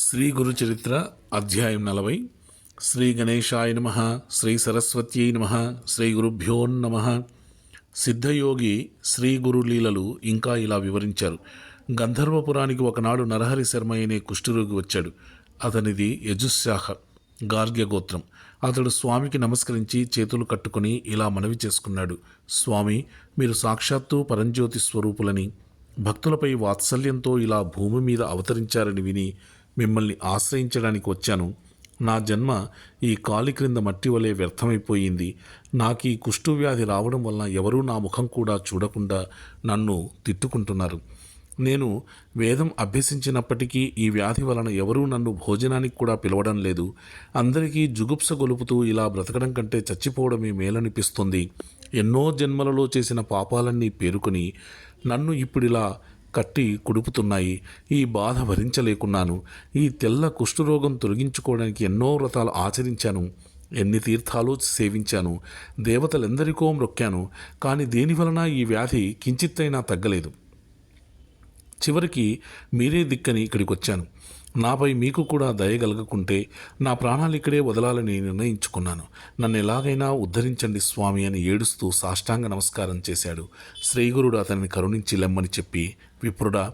శ్రీ గురు చరిత్ర అధ్యాయం నలభై. శ్రీ గణేశాయ నమ శ్రీ సరస్వత్యై నమ శ్రీ గురుభ్యో నమ. సిద్ధయోగి శ్రీ గురు లీలలు ఇంకా ఇలా వివరించారు. గంధర్వపురానికి ఒకనాడు నరహరి శర్మ అనే కుష్ఠరోగి వచ్చాడు. అతనిది యజుశాఖ గార్గ్య గోత్రం. అతడు స్వామికి నమస్కరించి చేతులు కట్టుకుని ఇలా మనవి చేసుకున్నాడు. స్వామి మీరు సాక్షాత్తు పరంజ్యోతి స్వరూపులని. భక్తులపై వాత్సల్యంతో ఇలా భూమి మీద అవతరించారని విని మిమ్మల్ని ఆశ్రయించడానికి వచ్చాను. నా జన్మ ఈ కాలి క్రింద మట్టి వలె వ్యర్థమైపోయింది. నాకు ఈ కుష్టు వ్యాధి రావడం వలన ఎవరూ నా ముఖం కూడా చూడకుండా నన్ను తిట్టుకుంటున్నారు. నేను వేదం అభ్యసించినప్పటికీ ఈ వ్యాధి వలన ఎవరూ నన్ను భోజనానికి కూడా పిలవడం లేదు. అందరికీ జుగుప్స గొలుపుతూ ఇలా బ్రతకడం కంటే చచ్చిపోవడమే మేలనిపిస్తుంది. ఎన్నో జన్మలలో చేసిన పాపాలన్నీ పేరుకొని నన్ను ఇప్పుడిలా కట్టి కుడుపుతున్నాయి. ఈ బాధ భరించలేకున్నాను. ఈ తెల్ల కుష్ఠరోగం తొలగించుకోవడానికి ఎన్నో వ్రతాలు ఆచరించాను. ఎన్ని తీర్థాలు సేవించాను. దేవతలెందరికో మ్రొక్కాను కానీ దేని వలన ఈ వ్యాధి కించిత్తైనా తగ్గలేదు. చివరికి మీరే దిక్కని ఇక్కడికి వచ్చాను నాపై మీకు కూడా దయగలగకుంటే నా ప్రాణాలు ఇక్కడే వదలాలని నిర్ణయించుకున్నాను. నన్ను ఎలాగైనా ఉద్ధరించండి స్వామి అని ఏడుస్తూ సాష్టాంగ నమస్కారం చేశాడు. శ్రీగురుడు అతనిని కరుణించి లెమ్మని చెప్పి విప్రుడా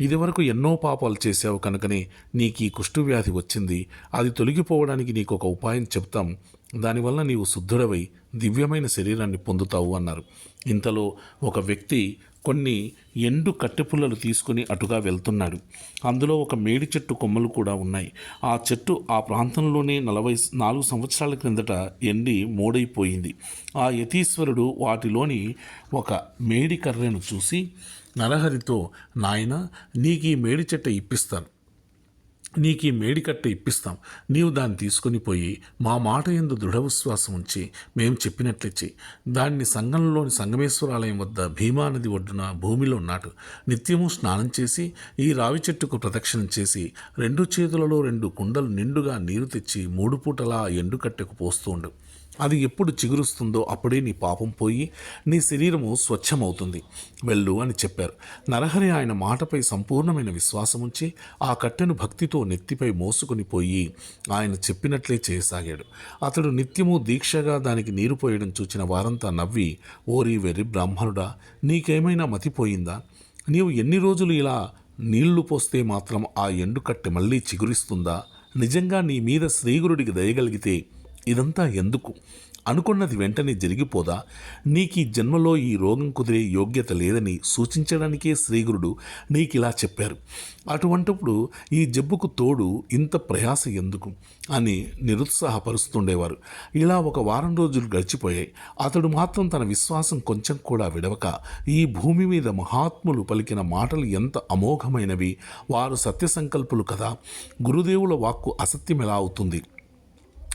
ఇదివరకు ఎన్నో పాపాలు చేశావు కనుకనే నీకు ఈ కుష్ఠువ్యాధి వచ్చింది. అది తొలగిపోవడానికి నీకు ఒక ఉపాయం చెప్తాం. దానివల్ల నీవు శుద్ధుడవై దివ్యమైన శరీరాన్ని పొందుతావు అన్నారు. ఇంతలో ఒక వ్యక్తి కొన్ని ఎండు కట్టెపుల్లలు తీసుకుని అటుగా వెళ్తున్నాడు. అందులో ఒక మేడి చెట్టు కొమ్మలు కూడా ఉన్నాయి. ఆ చెట్టు ఆ ప్రాంతంలోనే నలభై నాలుగు సంవత్సరాల క్రిందట ఎండి మోడైపోయింది. ఆ యతీశ్వరుడు వాటిలోని ఒక మేడి కర్రెను చూసి నరహరితో నాయన నీకు ఈ మేడి చెట్టు ఇప్పిస్తాను. నీకు ఈ మేడికట్ట ఇప్పిస్తాం. నీవు దాన్ని తీసుకుని పోయి మా మాట ఎందు దృఢ విశ్వాసం ఉంచి మేము చెప్పినట్లే చెయ్యి. దాన్ని సంఘంలోని సంగమేశ్వరాలయం వద్ద భీమానది ఒడ్డున భూమిలో నాటు. నిత్యము స్నానం చేసి ఈ రావి చెట్టుకు ప్రదక్షిణం చేసి రెండు చేతులలో రెండు కుండలు నిండుగా నీరు తెచ్చి మూడు పూటలా ఎండుకట్టెకు పోస్తూ ఉండు. అది ఎప్పుడు చిగురుస్తుందో అప్పుడే నీ పాపం పోయి నీ శరీరము స్వచ్ఛమవుతుంది. వెళ్ళు అని చెప్పారు. నరహరి ఆయన మాటపై సంపూర్ణమైన విశ్వాసం ఉంచి ఆ కట్టెను భక్తితో నెత్తిపై మోసుకొని పోయి ఆయన చెప్పినట్లే చేయసాగాడు. అతడు నిత్యము దీక్షగా దానికి నీరు పోయడం చూచిన వారంతా నవ్వి ఓరి వెర్రి బ్రాహ్మణుడా నీకేమైనా మతిపోయిందా? నీవు ఎన్ని రోజులు ఇలా నీళ్ళు పోస్తే మాత్రం ఆ ఎండుకట్టె మళ్ళీ చిగురిస్తుందా? నిజంగా నీ మీద శ్రీగురుడికి దయగలిగితే ఇదంతా ఎందుకు? అనుకున్నది వెంటనే జరిగిపోదా? నీకు ఈ జన్మలో ఈ రోగం కుదిరే యోగ్యత లేదని సూచించడానికే శ్రీగురుడు నీకిలా చెప్పారు. అటువంటప్పుడు ఈ జబ్బుకు తోడు ఇంత ప్రయాస ఎందుకు? అని నిరుత్సాహపరుస్తుండేవారు. ఇలా ఒక వారం రోజులు గడిచిపోయాయి. అతడు మాత్రం తన విశ్వాసం కొంచెం కూడా విడవక ఈ భూమి మీద మహాత్ములు పలికిన మాటలు ఎంత అమోఘమైనవి వారు సత్య సంకల్పులు కదా? గురుదేవుల వాక్కు అసత్యం ఎలా అవుతుంది?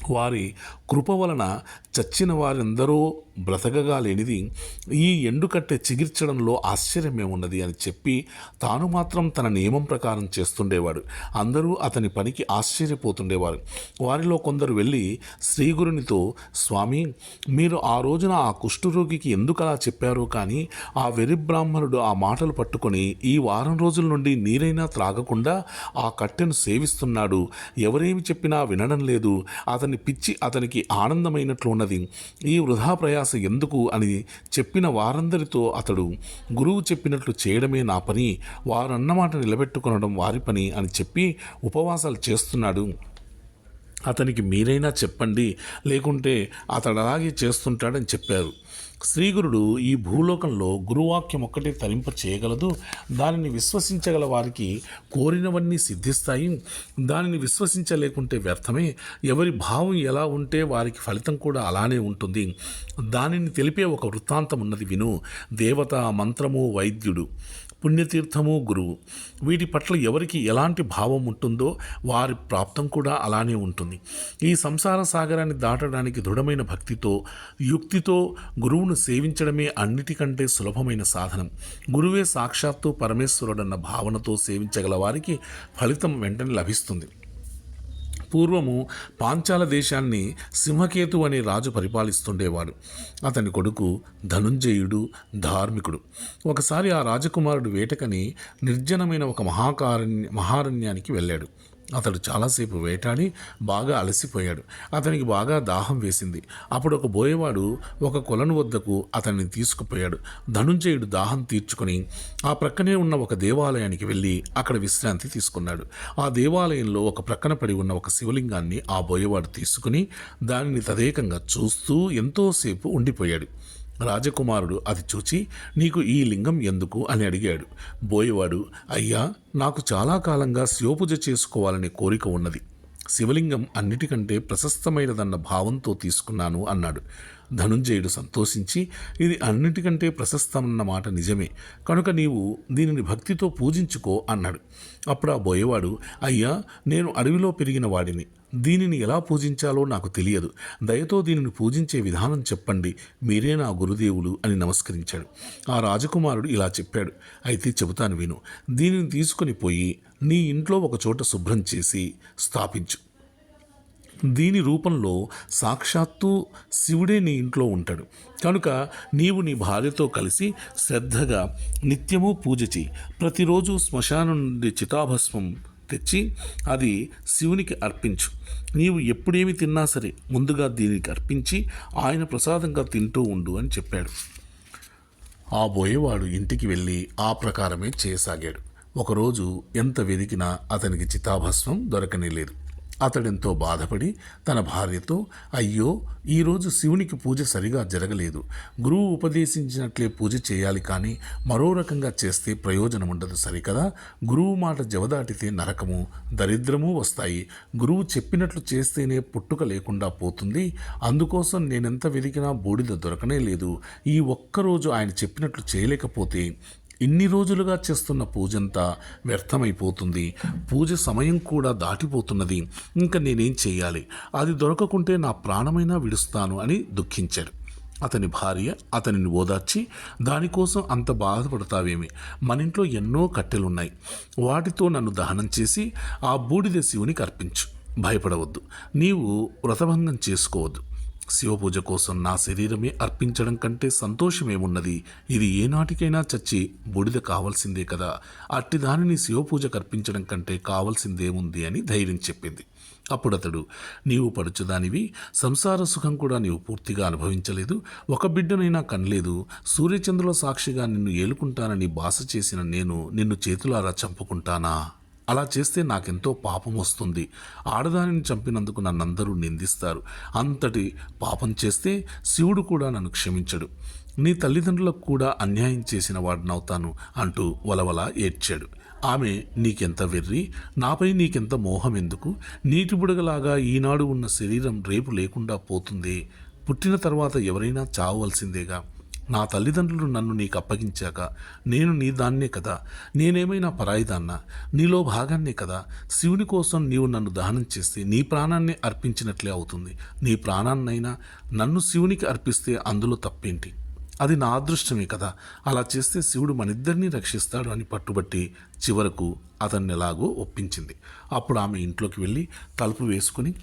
వారి కృప వలన చచ్చిన వారందరూ బ్రతకగా లేనిది ఈ ఎండుకట్టె చిగిర్చడంలో ఆశ్చర్యమే ఉన్నది అని చెప్పి తాను మాత్రం తన నియమం ప్రకారం చేస్తుండేవాడు. అందరూ అతని పనికి ఆశ్చర్యపోతుండేవారు. వారిలో కొందరు వెళ్ళి శ్రీగురునితో స్వామి మీరు ఆ రోజున ఆ కుష్ఠరోగికి ఎందుకు అలా చెప్పారో కానీ ఆ వెర్రి బ్రాహ్మణుడు ఆ మాటలు పట్టుకొని ఈ వారం రోజుల నుండి నీరైనా త్రాగకుండా ఆ కట్టెను సేవిస్తున్నాడు. ఎవరేమి చెప్పినా వినడం లేదు. అతని పిచ్చి అతనికి ఆనందమైనట్లు ఉన్నది ఈ వృధా ప్రయాస ఎందుకు అని చెప్పిన వారందరితో అతడు గురువు చెప్పినట్లు చేయడమే నా పని వారన్నమాట నిలబెట్టుకొనడం వారి పని అని చెప్పి ఉపవాసాలు చేస్తున్నాడు. అతనికి మీరైనా చెప్పండి లేకుంటే అతడు అలాగే చేస్తుంటాడని చెప్పారు. శ్రీగురుడు ఈ భూలోకంలో గురువాక్యం ఒక్కటే తరింప చేయగలదు. దానిని విశ్వసించగల వారికి కోరినవన్నీ సిద్ధిస్తాయి. దానిని విశ్వసించలేకుంటే వ్యర్థమే. ఎవరి భావం ఎలా ఉంటే వారికి ఫలితం కూడా అలానే ఉంటుంది. దానిని తెలిపే ఒక వృత్తాంతం ఉన్నది విను. దేవత మంత్రము వైద్యుడు. పుణ్యతీర్థము గురువు. వీటి పట్ల ఎవరికి ఎలాంటి భావం ఉంటుందో వారి ప్రాప్తం కూడా అలానే ఉంటుంది. ఈ సంసార సాగరాన్ని దాటడానికి దృఢమైన భక్తితో యుక్తితో గురువును సేవించడమే అన్నిటికంటే సులభమైన సాధనం. గురువే సాక్షాత్తు పరమేశ్వరుడన్న భావనతో సేవించగల వారికి ఫలితం వెంటనే లభిస్తుంది. పూర్వము పాంచాల దేశాన్ని సింహకేతు అనే రాజు పరిపాలిస్తుండేవాడు. అతని కొడుకు ధనుంజయుడు ధార్మికుడు. ఒకసారి ఆ రాజకుమారుడు వేటకని నిర్జనమైన ఒక మహాకారణ్య మహారణ్యానికి వెళ్ళాడు. అతడు చాలాసేపు వేటాడి బాగా అలసిపోయాడు. అతనికి బాగా దాహం వేసింది. అప్పుడు ఒక బోయవాడు ఒక కొలను వద్దకు అతన్ని తీసుకుపోయాడు. ధనుంజయుడు దాహం తీర్చుకొని ఆ ప్రక్కనే ఉన్న ఒక దేవాలయానికి వెళ్ళి అక్కడ విశ్రాంతి తీసుకున్నాడు. ఆ దేవాలయంలో ఒక ప్రక్కన పడి ఉన్న ఒక శివలింగాన్ని ఆ బోయవాడు తీసుకుని దానిని తదేకంగా చూస్తూ ఎంతోసేపు ఉండిపోయాడు. రాజకుమారుడు అది చూచి నీకు ఈ లింగం ఎందుకు? అని అడిగాడు. బోయవాడు అయ్యా నాకు చాలా కాలంగా శివపూజ చేసుకోవాలనే కోరిక ఉన్నది. శివలింగం అన్నిటికంటే ప్రశస్తమైనదన్న భావంతో తీసుకున్నాను అన్నాడు. ధనుంజయుడు సంతోషించి ఇది అన్నిటికంటే ప్రశస్తమన్న మాట నిజమే. కనుక నీవు దీనిని భక్తితో పూజించుకో అన్నాడు. అప్పుడు ఆ బోయేవాడు అయ్యా నేను అడవిలో పెరిగిన వాడిని. దీనిని ఎలా పూజించాలో నాకు తెలియదు. దయతో దీనిని పూజించే విధానం చెప్పండి. మీరే నా గురుదేవులు అని నమస్కరించాడు. ఆ రాజకుమారుడు ఇలా చెప్పాడు. అయితే చెబుతాను విను. దీనిని తీసుకొని పోయి నీ ఇంట్లో ఒక చోట శుభ్రం చేసి స్థాపించు. దీని రూపంలో సాక్షాత్తు శివుడే నీ ఇంట్లో ఉంటాడు. కనుక నీవు నీ భార్యతో కలిసి శ్రద్ధగా నిత్యము పూజ చేయి ప్రతిరోజు శ్మశానం నుండి చితాభస్మం తెచ్చి అది శివునికి అర్పించు. నీవు ఎప్పుడేమి తిన్నా సరే ముందుగా దీనికి అర్పించి ఆయన ప్రసాదంగా తింటూ ఉండు అని చెప్పాడు. ఆ బోయేవాడు ఇంటికి వెళ్ళి ఆ ప్రకారమే చేయసాగాడు. ఒకరోజు ఎంత వెదికినా అతనికి చితాభస్మం దొరకనే లేదు. అతడెంతో బాధపడి తన భార్యతో అయ్యో ఈరోజు శివునికి పూజ సరిగా జరగలేదు. గురువు ఉపదేశించినట్లే పూజ చేయాలి కానీ మరో రకంగా చేస్తే ప్రయోజనం ఉండదు సరికదా? గురువు మాట జవదాటితే నరకము దరిద్రము వస్తాయి. గురువు చెప్పినట్లు చేస్తేనే పుట్టుక లేకుండా పోతుంది. అందుకోసం నేనెంత వెతికినా బూడిద దొరకనే లేదు. ఈ ఒక్కరోజు ఆయన చెప్పినట్లు చేయలేకపోతే ఇన్ని రోజులుగా చేస్తున్న పూజంతా వ్యర్థమైపోతుంది. పూజ సమయం కూడా దాటిపోతున్నది. ఇంకా నేనేం చేయాలి? అది దొరకకుంటే నా ప్రాణమైనా విడుస్తాను అని దుఃఖించాడు. అతని భార్య అతనిని ఓదార్చి దానికోసం అంత బాధపడతావేమి? మన ఇంట్లో ఎన్నో కట్టెలున్నాయి. వాటితో నన్ను దహనం చేసి ఆ బూడిద శివునికి అర్పించు. భయపడవద్దు. నీవు వ్రతభంగం చేసుకోవద్దు. శివపూజ కోసం నా శరీరమే అర్పించడం కంటే సంతోషమేమున్నది? ఇది ఏనాటికైనా చచ్చి బూడిద కావాల్సిందే కదా. అట్టి దానిని శివపూజకు అర్పించడం కంటే కావాల్సిందేముంది అని ధైర్యం చెప్పింది. అప్పుడు అతడు నీవు పడుచుదానివి సంసార సుఖం కూడా నీవు పూర్తిగా అనుభవించలేదు. ఒక బిడ్డనైనా కనలేదు. సూర్యచంద్రుల సాక్షిగా నిన్ను ఏలుకుంటానని బాస చేసిన నేను నిన్ను చేతులారా చంపుకుంటానా? అలా చేస్తే నాకెంతో పాపం వస్తుంది. ఆడదానిని చంపినందుకు నన్నందరూ నిందిస్తారు. అంతటి పాపం చేస్తే శివుడు కూడా నన్ను క్షమించడు. నీ తల్లిదండ్రులకు కూడా అన్యాయం చేసిన వాడినవుతాను అంటూ వలవల ఏడ్చాడు. ఆమె నీకెంత వెర్రి నాపై నీకెంత మోహం ఎందుకు? నీటి బుడగలాగా ఈనాడు ఉన్న శరీరం రేపు లేకుండా పోతుంది. పుట్టిన తర్వాత ఎవరైనా చావవలసిందేగా నా తల్లిదండ్రులు నన్ను నీకు అప్పగించాక నేను నీ దాన్నే కదా. నేనేమైనా పరాయిదాన్న? నీలో భాగాన్నే కదా. శివుని కోసం నీవు నన్ను దహనం చేస్తే నీ ప్రాణాన్ని అర్పించినట్లే అవుతుంది. నీ ప్రాణాన్నైనా నన్ను శివునికి అర్పిస్తే అందులో తప్పేంటి? అది నా అదృష్టమే కదా. అలా చేస్తే శివుడు మనిద్దరినీ రక్షిస్తాడు అని పట్టుబట్టి చివరకు అతన్ని ఎలాగో ఒప్పించింది. అప్పుడు ఆమె ఇంట్లోకి వెళ్ళి తలుపు వేసుకుని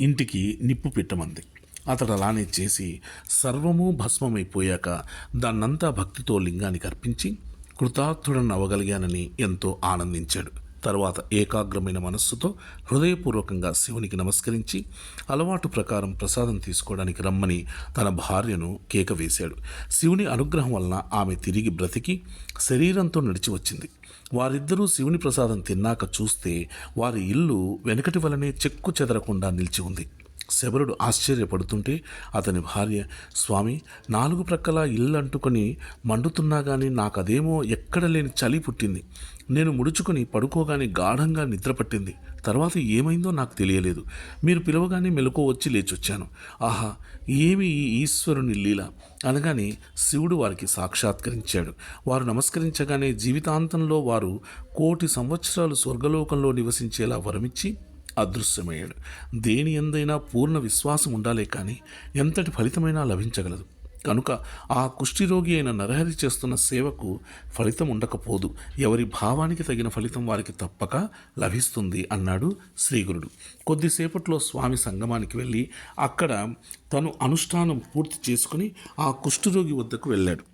ఇంటికి నిప్పు పెట్టమంది. అతడు అలానే చేసి సర్వము భస్మమైపోయాక దాన్నంతా భక్తితో లింగానికి అర్పించి కృతార్థుడని అవ్వగలిగానని ఎంతో ఆనందించాడు. తర్వాత ఏకాగ్రమైన మనస్సుతో హృదయపూర్వకంగా శివునికి నమస్కరించి అలవాటు ప్రకారం ప్రసాదం తీసుకోవడానికి రమ్మని తన భార్యను కేక వేశాడు. శివుని అనుగ్రహం వలన ఆమె తిరిగి బ్రతికి శరీరంతో నడిచి వచ్చింది. వారిద్దరూ శివుని ప్రసాదం తిన్నాక చూస్తే వారి ఇల్లు వెనకటి వలనే చెక్కు చెదరకుండా నిలిచి ఉంది. శబరుడు ఆశ్చర్యపడుతుంటే అతని భార్య స్వామి నాలుగు ప్రక్కల ఇల్లు అంటుకొని మండుతున్నా కానీ నాకు అదేమో ఎక్కడ లేని చలి పుట్టింది. నేను ముడుచుకొని పడుకోగానే గాఢంగా నిద్ర పట్టింది. తర్వాత ఏమైందో నాకు తెలియలేదు. మీరు పిలవగానే మెలకు వచ్చి లేచొచ్చాను. ఆహా ఏమి ఈ ఈశ్వరుని లీల? అనగానే శివుడు వారికి సాక్షాత్కరించాడు. వారు నమస్కరించగానే జీవితాంతంలో వారు కోటి సంవత్సరాలు స్వర్గలోకంలో నివసించేలా వరమిచ్చి అదృశ్యమయ్యాడు. దేని ఎందైనా పూర్ణ విశ్వాసం ఉండాలే కానీ ఎంతటి ఫలితమైనా లభించగలదు. కనుక ఆ కుష్ఠిరోగి అయిన నరహరి చేస్తున్న సేవకు ఫలితం ఉండకపోదు. ఎవరి భావానికి తగిన ఫలితం వారికి తప్పక లభిస్తుంది అన్నాడు శ్రీగురుడు. కొద్దిసేపట్లో స్వామి సంగమానికి వెళ్ళి అక్కడ తను అనుష్ఠానం పూర్తి చేసుకుని ఆ కుష్ఠరోగి వద్దకు వెళ్ళాడు.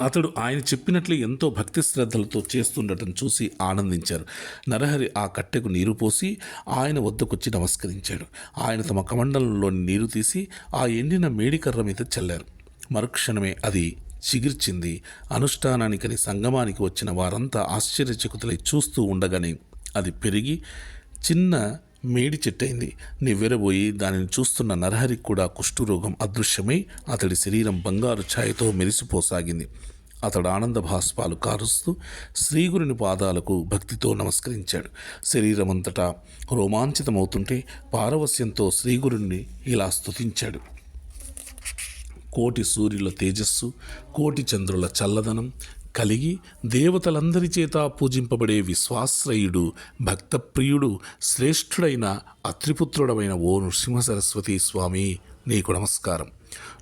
అతడు ఆయన చెప్పినట్లు ఎంతో భక్తి శ్రద్ధలతో చేస్తుండటం చూసి ఆనందించారు. నరహరి ఆ కట్టెకు నీరు పోసి ఆయన వద్దకొచ్చి నమస్కరించాడు. ఆయన తమ కమండలంలోని నీరు తీసి ఆ ఎండిన మేడికర్ర మీద చల్లారు. మరుక్షణమే అది చిగిర్చింది. అనుష్ఠానానికని సంగమానికి వచ్చిన వారంతా ఆశ్చర్యచకుతులై చూస్తూ ఉండగానే అది పెరిగి చిన్న మేడి చెట్టయింది. నివ్వెరబోయి దానిని చూస్తున్న నరహరికి కూడా కుష్ఠురోగం అదృశ్యమై అతడి శరీరం బంగారు ఛాయతో మెరిసిపోసాగింది. అతడు ఆనంద భాస్పాలు కారుస్తూ శ్రీగురుని పాదాలకు భక్తితో నమస్కరించాడు. శరీరమంతటా రోమాంచితమవుతుంటే పారవస్యంతో శ్రీగురుణ్ణి ఇలా స్తుతించాడు. కోటి సూర్యుల తేజస్సు కోటి చంద్రుల చల్లదనం కలిగి దేవతలందరి చేత పూజింపబడే విశ్వాశ్రయుడు భక్తప్రియుడు శ్రేష్ఠుడైన అత్రిపుత్రుడమైన ఓ నృసింహ సరస్వతి స్వామి నీకు నమస్కారం.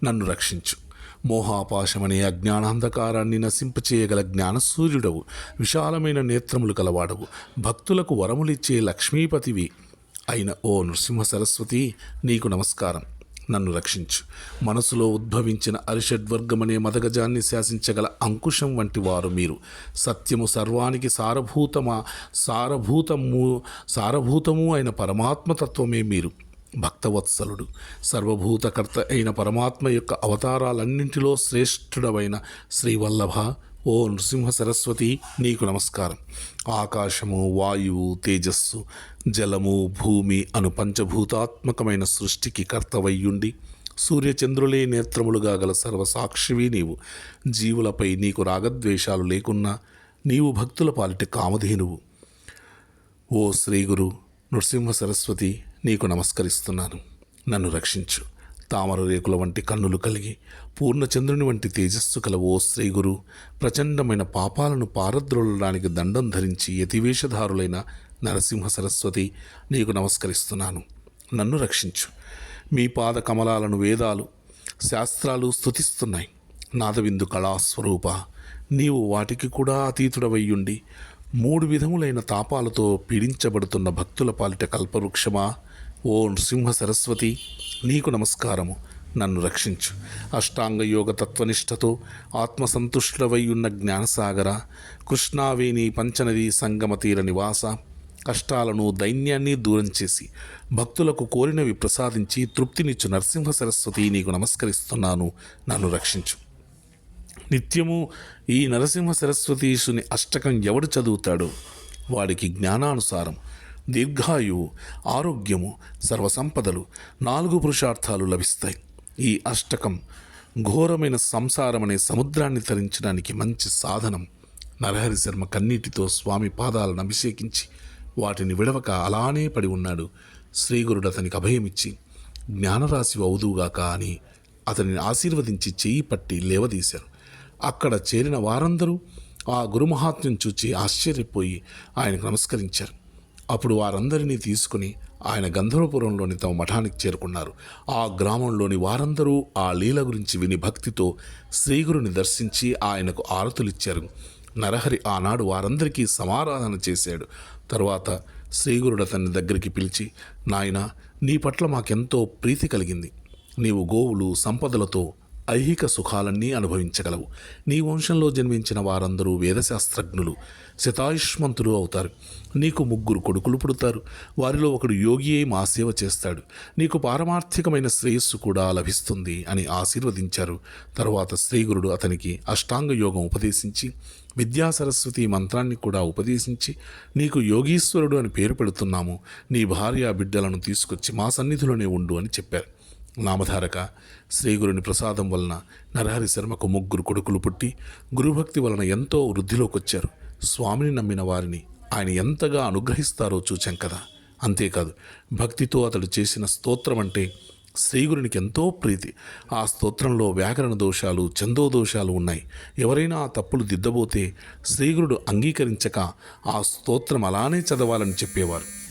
నన్ను రక్షించు. మోహాపాశమనే అజ్ఞానాంధకారాన్ని నశింపచేయగల జ్ఞానసూర్యుడవు. విశాలమైన నేత్రములు కలవాడవు. భక్తులకు వరములిచ్చే లక్ష్మీపతివి అయిన ఓ నృసింహ సరస్వతి నీకు నమస్కారం. నన్ను రక్షించు. మనసులో ఉద్భవించిన అరిషడ్వర్గమనే మదగజాన్ని శాసించగల అంకుశం వంటి వారు మీరు. సత్యము సర్వానికి సారభూతమా సారభూతము సారభూతము అయిన పరమాత్మతత్వమే మీరు. భక్తవత్సలుడు సర్వభూతకర్త అయిన పరమాత్మ యొక్క అవతారాలన్నింటిలో శ్రేష్ఠుడవైన శ్రీవల్లభ ఓ నృసింహ సరస్వతి నీకు నమస్కారం. ఆకాశము వాయువు తేజస్సు జలము భూమి అను పంచభూతాత్మకమైన సృష్టికి కర్తవయ్యుండి సూర్యచంద్రులే నేత్రములుగా గల సర్వసాక్షివి నీవు. జీవులపై నీకు రాగద్వేషాలు లేకున్నా నీవు భక్తుల పాలిట కామధేనువు. ఓ శ్రీగురు నృసింహ సరస్వతి నీకు నమస్కరిస్తున్నాను. నన్ను రక్షించు. తామర రేకుల వంటి కన్నులు కలిగి పూర్ణచంద్రుని వంటి తేజస్సు కల ఓ శ్రీగురు ప్రచండమైన పాపాలను పారద్రోలడానికి దండం ధరించి యతివేషధారులైన నరసింహ సరస్వతి నీకు నమస్కరిస్తున్నాను. నన్ను రక్షించు. మీ పాద కమలాలను వేదాలు శాస్త్రాలు స్తుతిస్తున్నాయి. నాదవిందు కళాస్వరూప నీవు వాటికి కూడా అతీతుడవయ్యుండి. మూడు విధములైన తాపాలతో పీడించబడుతున్న భక్తుల పాలిట కల్పవృక్షమా? ఓ నృసింహ సరస్వతి నీకు నమస్కారము. నన్ను రక్షించు. అష్టాంగ యోగ తత్వనిష్టతో ఆత్మసంతుష్టుడవై ఉన్న జ్ఞానసాగర కృష్ణావేణి పంచనది సంగమతీర నివాస కష్టాలను దైన్యాన్ని దూరం చేసి భక్తులకు కోరినవి ప్రసాదించి తృప్తినిచ్చు నరసింహ సరస్వతి నీకు నమస్కరిస్తున్నాను. నన్ను రక్షించు. నిత్యము ఈ నరసింహ సరస్వతీశుని అష్టకం ఎవడు చదువుతాడో వాడికి జ్ఞానానుసారం దీర్ఘాయువు ఆరోగ్యము సర్వసంపదలు నాలుగు పురుషార్థాలు లభిస్తాయి. ఈ అష్టకం ఘోరమైన సంసారమనే సముద్రాన్ని తరించడానికి మంచి సాధనం. నరహరి శర్మ కన్నీటితో స్వామి పాదాలను అభిషేకించి వాటిని విడవక అలానే పడి ఉన్నాడు. శ్రీగురుడు అతనికి అభయమిచ్చి జ్ఞానరాశి అవుదువుగాక అని అతనిని ఆశీర్వదించి చేయి పట్టి లేవదీశారు. అక్కడ చేరిన వారందరూ ఆ గురుమహాత్మ్యం చూచి ఆశ్చర్యపోయి ఆయనకు నమస్కరించారు. అప్పుడు వారందరినీ తీసుకుని ఆయన గంధర్వపురంలోని తమ మఠానికి చేరుకున్నారు. ఆ గ్రామంలోని వారందరూ ఆ లీల గురించి విని భక్తితో శ్రీగురుని దర్శించి ఆయనకు ఆరతులిచ్చారు. నరహరి ఆనాడు వారందరికీ సమారాధన చేశాడు. తరువాత శ్రీగురుడు అతన్ని దగ్గరికి పిలిచి నాయన నీ పట్ల మాకెంతో ప్రీతి కలిగింది. నీవు గోవులు సంపదలతో ఐహిక సుఖాలన్నీ అనుభవించగలవు. నీ వంశంలో జన్మించిన వారందరూ వేదశాస్త్రజ్ఞులు శతాయుష్మంతులు అవుతారు. నీకు ముగ్గురు కొడుకులు పుడతారు. వారిలో ఒకడు యోగి అయి మా సేవ చేస్తాడు. నీకు పారమార్థికమైన శ్రేయస్సు కూడా లభిస్తుంది అని ఆశీర్వదించారు. తరువాత శ్రీగురుడు అతనికి అష్టాంగ యోగం ఉపదేశించి విద్యా సరస్వతి మంత్రాన్ని కూడా ఉపదేశించి నీకు యోగీశ్వరుడు అని పేరు పెడుతున్నాము. నీ భార్య బిడ్డలను తీసుకొచ్చి మా సన్నిధిలోనే ఉండు అని చెప్పారు. నామధారక శ్రీగురుని ప్రసాదం వలన నరహరి శర్మకు ముగ్గురు కొడుకులు పుట్టి గురుభక్తి వలన ఎంతో వృద్ధిలోకొచ్చారు. స్వామిని నమ్మిన వారిని ఆయన ఎంతగా అనుగ్రహిస్తారో చూచాం కదా. అంతేకాదు భక్తితో అతడు చేసిన స్తోత్రం అంటే శ్రీగురునికి ఎంతో ప్రీతి. ఆ స్తోత్రంలో వ్యాకరణ దోషాలు చందో దోషాలు ఉన్నాయి. ఎవరైనా ఆ తప్పులు దిద్దబోతే శ్రీగురుడు అంగీకరించక ఆ స్తోత్రం అలానే చదవాలని చెప్పేవారు.